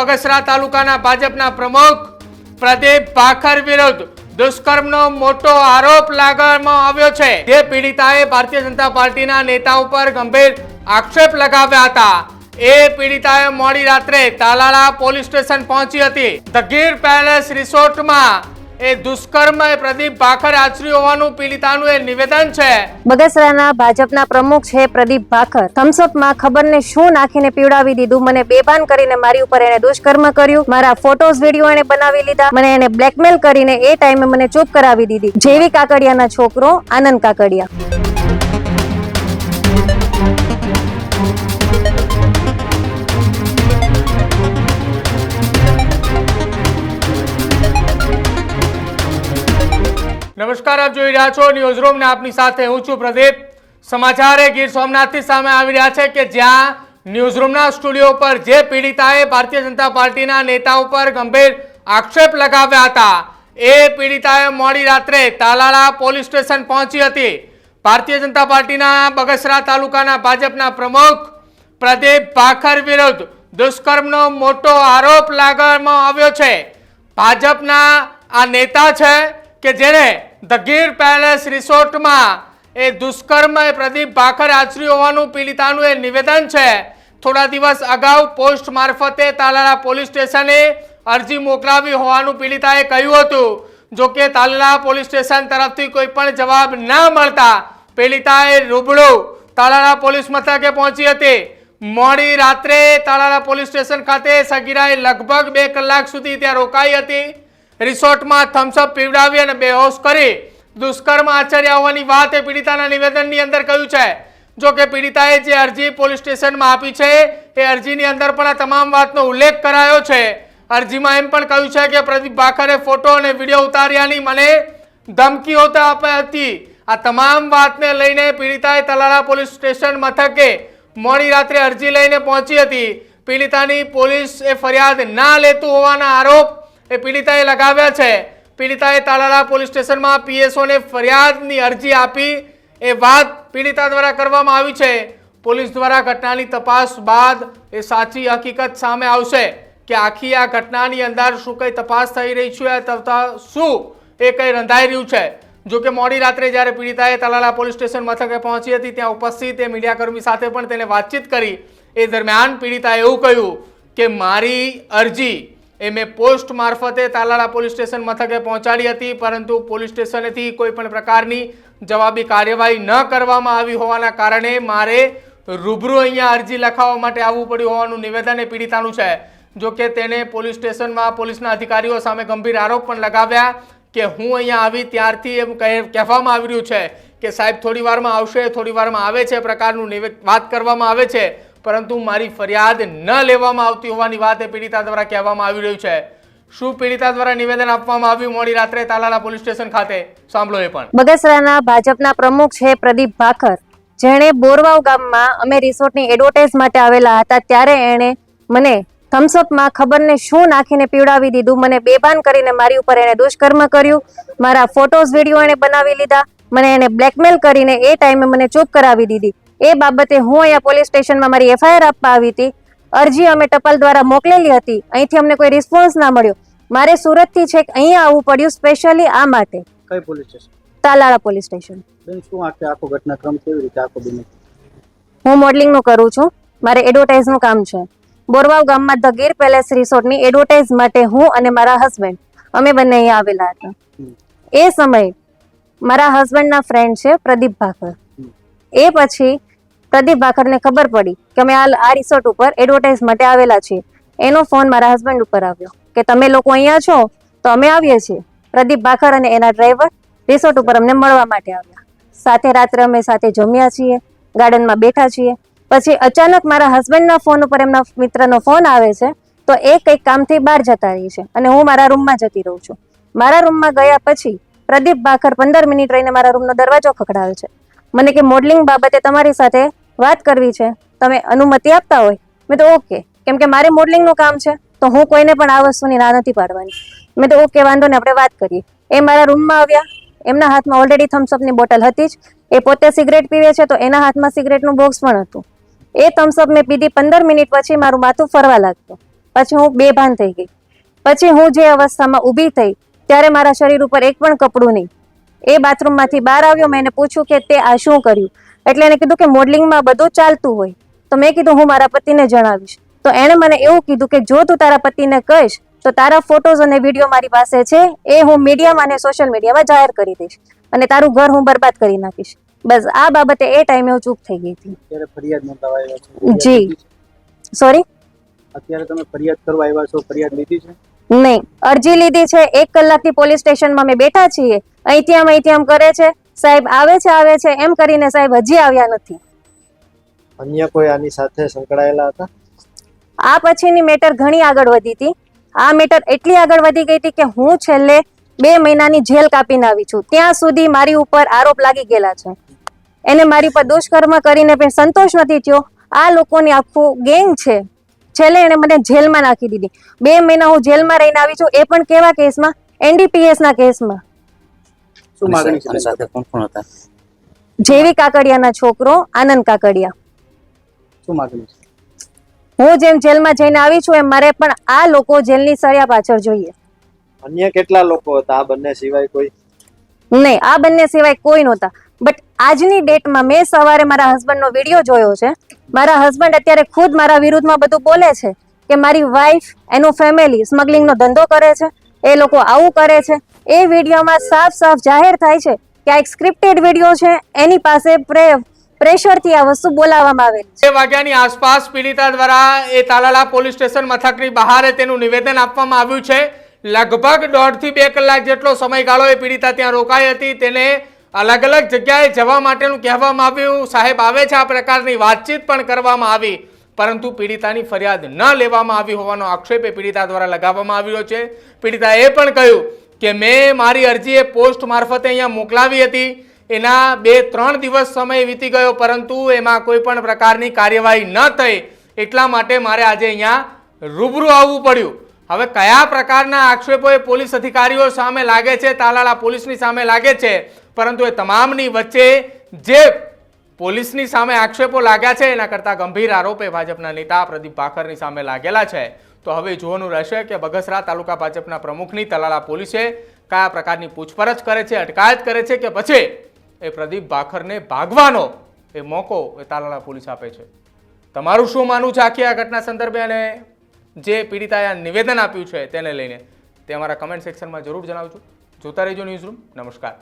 બગસરા તાલુકાના ભાજપના પ્રમુખ પ્રદીપ ભાખર વિરુદ્ધ દુષ્કર્મનો મોટો આરોપ લાગવામાં આવ્યો છે. જે પીડિતાએ ભારતીય જનતા પાર્ટીના નેતા ઉપર ગંભીર આક્ષેપ લગાવ્યા હતા. એ પીડિતાએ મોડી રાત્રે તાલાળા પોલીસ સ્ટેશન પહોંચી હતી. ધ ગીર પેલેસ રિસોર્ટમાં બગસરાના ભાજપના પ્રમુખ છે પ્રદીપ ભાખર. થમ્સઅપમાં ખબર ને શું નાખીને પીવડાવી દીધું? મને બેભાન કરીને મારી ઉપર એને દુષ્કર્મ કર્યું. મારા ફોટોઝ, વીડિયો એને બનાવી લીધા. મને એને બ્લેકમેલ કરીને એ ટાઈમે મને ચૂપ કરાવી દીધી. જેવી કાકડિયાના છોકરો આનંદ કાકડિયા. નમસ્કાર, આપ જોઈ રહ્યા છો ન્યૂઝ રૂમ ને આપની સાથે હું છું પ્રદીપ. સમાચાર ગીર સોમનાથથી સામે આવી રહ્યા છે કે જ્યાં ન્યૂઝ રૂમના સ્ટુડિયો પર જે પીડિતાએ ભારતીય જનતા પાર્ટીના નેતા ઉપર ગંભીર આક્ષેપ લગાવ્યા હતા, એ પીડિતાએ મોડી રાત્રે તાલાળા પોલીસ સ્ટેશન પહોંચી હતી. ભારતીય જનતા પાર્ટીના બગસરા તાલુકાના ભાજપના પ્રમુખ પ્રદીપ ભાખર વિરુદ્ધ દુષ્કર્મનો મોટો આરોપ લાગવામાં આવ્યો છે. ભાજપના આ નેતા છે કે જેણે ધ ગીર પેલેસ રિસોર્ટમાં એ દુષ્કર્મ એ પ્રદીપ ભાખર આચર્યું હોવાનું પીડિતાનું એ નિવેદન છે. થોડા દિવસ અગાઉ પોસ્ટ મારફતે તાલાળા પોલીસ સ્ટેશને અરજી મોકલાવી હોવાનું પીડિતાએ કહ્યું હતું. જો કે તાલાળા પોલીસ સ્ટેશન તરફથી કોઈ પણ જવાબ ના મળતા પીડિતાએ રૂબરૂ તાલાળા પોલીસ મથકે પહોંચી હતી. મોડી રાત્રે તાલાળા પોલીસ સ્ટેશન ખાતે સગીરાએ લગભગ બે કલાક સુધી ત્યાં રોકાઈ હતી. રિસોર્ટમાં થમ્સઅપ પીવડાવી અને બેહોશ કરી દુષ્કર્મ આચર્યા હોવાની વાત એ પીડિતાના નિવેદનની અંદર કહ્યું છે? જો કે પીડિતાએ જે અરજી પોલીસ સ્ટેશનમાં આપી છે, એ અરજીની અંદર પણ આ તમામ વાતનો ઉલ્લેખ કરાયો છે. અરજીમાં એમ પણ કહ્યું છે કે પ્રદીપ ભાખરે ફોટો અને વીડિયો ઉતાર્યાની મને ધમકીઓ તો આપી હતી આ તમામ વાતને લઈને પીડિતાએ તલાળા પોલીસ સ્ટેશન મથકે મોડી રાત્રે અરજી લઈને પહોંચી હતી. પીડિતાની પોલીસ એ ફરિયાદ ના લેતું હોવાના આરોપ એ પીડિતાએ લગાવ્યા છે. પીડિતાએ તાલાળા પોલીસ સ્ટેશનમાં પીએસઓને ફરિયાદની અરજી આપી. એ વાત પીડિતા દ્વારા કરવામાં આવી છે. પોલીસ દ્વારા ઘટનાની તપાસ બાદ એ સાચી હકીકત સામે આવશે કે આખી આ ઘટનાની અંદર શું કંઈ તપાસ થઈ રહી છે તથા શું એ કંઈ રંધાઈ રહ્યું છે. જો કે મોડી રાત્રે જ્યારે પીડિતાએ તલાલા પોલીસ સ્ટેશન મથકે પહોંચી હતી, ત્યાં ઉપસ્થિત એ મીડિયાકર્મી સાથે પણ તેને વાતચીત કરી. એ દરમિયાન પીડિતાએ એવું કહ્યું કે મારી અરજી એ મેં પોસ્ટ મારફતે તાલાળા પોલીસ સ્ટેશન મથકે પહોંચાડી હતી, પરંતુ પોલીસ સ્ટેશનેથી કોઈ પણ પ્રકારની જવાબી કાર્યવાહી ન કરવામાં આવી હોવાના કારણે મારે રૂબરૂ અહીંયા અરજી લખાવવા માટે આવવું પડ્યું હોવાનું નિવેદન એ પીડિતાનું છે. જો કે તેણે પોલીસ સ્ટેશનમાં પોલીસના અધિકારીઓ સામે ગંભીર આરોપ પણ લગાવ્યા કે હું અહીંયા આવી ત્યારથી એમ કહે- કહેવામાં આવી રહ્યું છે કે સાહેબ થોડી વારમાં આવશે, થોડી વારમાં આવે છે પ્રકારનું વાત કરવામાં આવે છે. પરંતુ મારી ફરિયાદ ન લેવામાં આવતી હોવાની વાત એ પીડિતા દ્વારા કહેવામાં આવી રહ્યું છે. શું પીડિતા દ્વારા નિવેદન આપવામાં આવ્યું? મોડી રાત્રે તાલાલા પોલીસ સ્ટેશન ખાતે. સાંભળો બગસરાના ભાજપના પ્રમુખ છે પ્રદીપ ભાખર. જેણે બોરવાવ ગામમાં અમે રિસોર્ટની એડવર્ટાઇઝ માટે આવેલા હતા, ત્યારે એણે મને થમ્સઅપમાં ખબર ને શું નાખીને પીવડાવી દીધું? મને બેભાન કરીને મારી ઉપર એને દુષ્કર્મ કર્યું. મારા ફોટોઝ, વીડિયો એને બનાવી લીધા. મને એને બ્લેકમેલ કરીને એ ટાઈમે મને ચૂપ કરાવી દીધી. એ બાબતે હું અહીંયા પોલીસ સ્ટેશનમાં મારી એફઆઈઆર આપવા આવી હતી. અરજી અમે ટપાલ દ્વારા મોકલેલી હતી. અહીંથી અમને કોઈ રિસ્પોન્સ ના મળ્યો. મારે સુરતથી છેક અહીંયા આવવું પડ્યું સ્પેશિયલી આ માટે. કઈ police station? Talala police station. બેન શું આખે આખો ઘટનાક્રમ કેવી રીતે આખો બન્યો? હું મોડલિંગનું કરું છું. મારે એડવર્ટાઇઝનું કામ છે. બોરવાવ ગામમાં ધ ગીર પેલેસ રિસોર્ટની એડવર્ટાઇઝ માટે હું અને મારા હસબન્ડ અમે બંને અહીંયા આવેલા હતા. એ સમયે મારા હસબન્ડના ફ્રેન્ડ છે પ્રદીપ ભાકર. એ પછી પ્રદીપ ભાખરને ખબર પડી કે અમે આ રિસોર્ટ ઉપર એડવર્ટાઇઝ માટે આવેલા છીએ. એનો ફોન મારા હસબન્ડ ઉપર આવ્યો કે તમે લોકો અહીંયા છો તો અમે આવીએ છીએ. પ્રદીપ ભાખર અને એના ડ્રાઈવર રિસોર્ટ ઉપર અમને મળવા માટે આવ્યા. સાથે રાત્રે અમે સાથે જમ્યા છીએ, ગાર્ડનમાં બેઠા છીએ. પછી અચાનક મારા હસબન્ડના ફોન ઉપર એમના મિત્રનો ફોન આવે છે તો એ કંઈક કામથી બહાર જતા રહી છે અને હું મારા રૂમમાં જતી રહું છું. મારા રૂમમાં ગયા પછી પ્રદીપ ભાખર પંદર મિનિટ રહીને મારા રૂમનો દરવાજો ખખડાવે છે. મને કે મોડલિંગ બાબતે તમારી સાથે વાત કરવી છે, તમે અનુમતિ આપતા હોય, મેં તો ઓકે કેમ કે મારે મોડલિંગનું કામ છે, તો હું કોઈને પણ આ વસ્તુની ના નથી પાડવાની. મેં તો ઓકે વાંધો ને આપણે વાત કરીએ. એ મારા રૂમમાં આવ્યા, એમના હાથમાં ઓલરેડી થમ્સઅપની બોટલ હતી જ. એ પોતે સિગરેટ પીવે છે, તો એના હાથમાં સિગરેટનું બોક્સ પણ હતું. એ થમ્સઅપ મેં પીધી પંદર મિનિટ પછી મારું માથું ફરવા લાગતું. પછી હું બેભાન થઈ ગઈ. પછી હું જે અવસ્થામાં ઊભી થઈ, ત્યારે મારા શરીર ઉપર એક પણ કપડું નહીં. એ બાથરૂમમાંથી બહાર આવ્યો, મેં એને પૂછ્યું કે તે આ શું કર્યું? એટલે એને કીધું કે મોડલિંગમાં બધું ચાલતું હોય. તો મેં કીધું હું મારા પતિને જણાવીશ. તો એણે મને એવું કીધું કે જો તું તારા પતિને કહીશ તો તારા ફોટોઝ અને વીડિયો મારી પાસે છે. એ હું મીડિયામાં અને સોશિયલ મીડિયામાં જાહેર કરી દઈશ. અને તારું ઘર હું બરબાદ કરી નાખીશ. બસ આ બાબતે એ ટાઈમે હું ચૂપ થઈ ગઈ હતી. જી. સોરી અત્યારે તમે ફરિયાદ કરવા આવ્યા છો? ફરિયાદ લીધી છે? નહીં. અરજી લીધી છે. એક કલાકથી પોલીસ સ્ટેશનમાં અમે બેઠા છીએ. અહીંથી આમ અહીંથી આમ કરે છે. સાહેબ આવે છે આવે છે એમ કરીને સાહેબ હજી આવ્યા નથી. અન્ય કોઈ આની સાથે સંકળાયેલા હતા? આ પછીની મેટર ઘણી આગળ વધી હતી. આ મેટર એટલી આગળ વધી ગઈ હતી કે હું છેલ્લે બે મહિનાની જેલ કાપીને આવી છું. ત્યાં સુધી મારી ઉપર આરોપ લાગી ગયેલા છે. એને મારી પર દુષ્કર્મ કરીને પણ સંતોષ નથી થયો. આ લોકોની આખું ગેંગ છે. છેલ્લે એને મને જેલમાં નાખી દીધી. બે મહિના હું જેલમાં રહીને આવી છું. એ પણ કેવા કેસમાં? એનડીપીએસ ના કેસમાં. શું માગણી છે સાથે કોણ કોણ હતા? જેવી કાકડિયાના છોકરો આનંદ કાકડિયા. શું માગણી છે? હું જેમ જેલમાં જઈને આવી છું એમ મારે પણ આ લોકો જેલની સળિયા પાછળ જોઈએ. અન્ય કેટલા લોકો હતા? આ બંને સિવાય કોઈ? નહીં આ બંને સિવાય કોઈ નહોતા. બટ આજની ડેટમાં મેં સવારે મારા હસબન્ડનો વીડિયો જોયો છે. મારા હસબન્ડ અત્યારે ખુદ મારા વિરુદ્ધમાં બધું બોલે છે કે મારી વાઈફ એનું ફેમિલી સ્મગલિંગનો ધંધો કરે છે. એ લોકો આવું કરે છે. એ વિડીયોમાં સાફ સાફ જાહેર થાય છે કે આ એક સ્ક્રિપ્ટેડ વીડિયો છે. એની પાસે પ્રે, પ્રેશરથી આ વસ્તુ બોલાવવામાં આવેલી છે. વાગ્યાની આસપાસ પીડિતા દ્વારા એ તાલાલા પોલીસ સ્ટેશન મથકની બહાર તેનું નિવેદન આપવામાં આવ્યું છે. લગભગ દોઢથી બે કલાક જેટલો સમયગાળો એ પીડિતા ત્યાં રોકાઈ હતી. તેને અલગ અલગ જગ્યાએ જવા માટેનું કહેવામાં આવ્યું. સાહેબ, આવે છે આ પ્રકારની વાતચીત પણ કરવામાં આવી. પરંતુ પીડિતાની ફરિયાદ ન લેવામાં આવી હોવાનો આક્ષેપ એ પીડિતા દ્વારા લગાવવામાં આવ્યો છે. પીડિતાએ પણ કહ્યું કે મેં મારી અરજી એ પોસ્ટ મારફતે અહીંયા મોકલાવી હતી. એના બે ત્રણ દિવસ સમય વીતી ગયો, પરંતુ એમાં કોઈ પણ પ્રકારની કાર્યવાહી ન થઈ. એટલા માટે મારે આજે અહીંયા રૂબરૂ આવવું પડ્યું. હવે કયા પ્રકારના આક્ષેપો એ પોલીસ અધિકારીઓ સામે લાગે છે? તાલાળા પોલીસની સામે લાગે છે. પરંતુ એ તમામની વચ્ચે જે પોલીસની સામે આક્ષેપો લાગ્યા છે, એના કરતાં ગંભીર આરોપે ભાજપના નેતા પ્રદીપ ભાખરની સામે લાગેલા છે. તો હવે જોવાનું રહેશે કે બગસરા તાલુકા ભાજપના પ્રમુખની તલાલા પોલીસે કયા પ્રકારની પૂછપરછ કરે છે, અટકાયત કરે છે કે પછી એ પ્રદીપ ભાખરને ભાગવાનો એ મોકો એ તાલાળા પોલીસ આપે છે. તમારું શું માનવું છે આખી આ ઘટના સંદર્ભે અને જે પીડિતાએ નિવેદન આપ્યું છે તેને લઈને? તે અમારા કમેન્ટ સેક્શનમાં જરૂર જણાવજો. જોતા રહેજો ન્યૂઝ રૂમ નમસ્કાર.